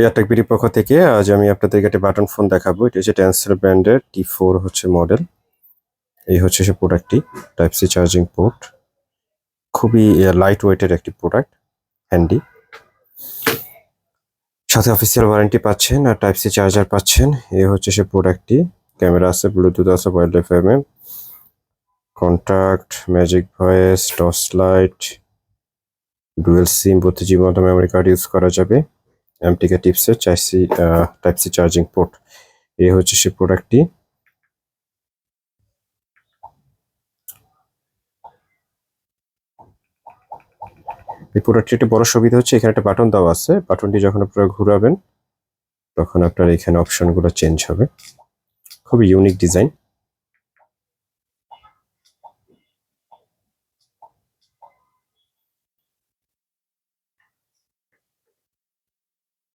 এয়ারটেক বিডির পক্ষ থেকে আজ আমি আপনাদেরকে একটা বাটন ফোন দেখাবো। এটা হচ্ছে ট্যান্সেল ব্র্যান্ডের টি ফোর হচ্ছে মডেল এই হচ্ছে সে প্রোডাক্টটি টাইপ সি চার্জিং পোর্ট খুবই লাইট ওয়েটের একটি প্রোডাক্ট হ্যান্ডি সাথে অফিসিয়াল ওয়ারেন্টি পাচ্ছেন আর টাইপ সি চার্জার পাচ্ছেন। এই হচ্ছে সে প্রোডাক্টটি ক্যামেরা আছে ব্লুটুথ আছে wild F M M magic voice torch light dual SIM বত্রিশ জিবি মতো মেমোরি কার্ড ইউজ করা যাবে। এমটিকে টিপসের type C type C charging port এই হচ্ছে সে প্রোডাক্টটি এই প্রোডাক্টটি একটি বড় সুবিধা হচ্ছে, এখানে একটা বাটন দেওয়া আছে। বাটনটি যখন আপনারা ঘুরাবেন, তখন আপনার এখানে অপশনগুলো চেঞ্জ হবে। খুবই ইউনিক ডিজাইন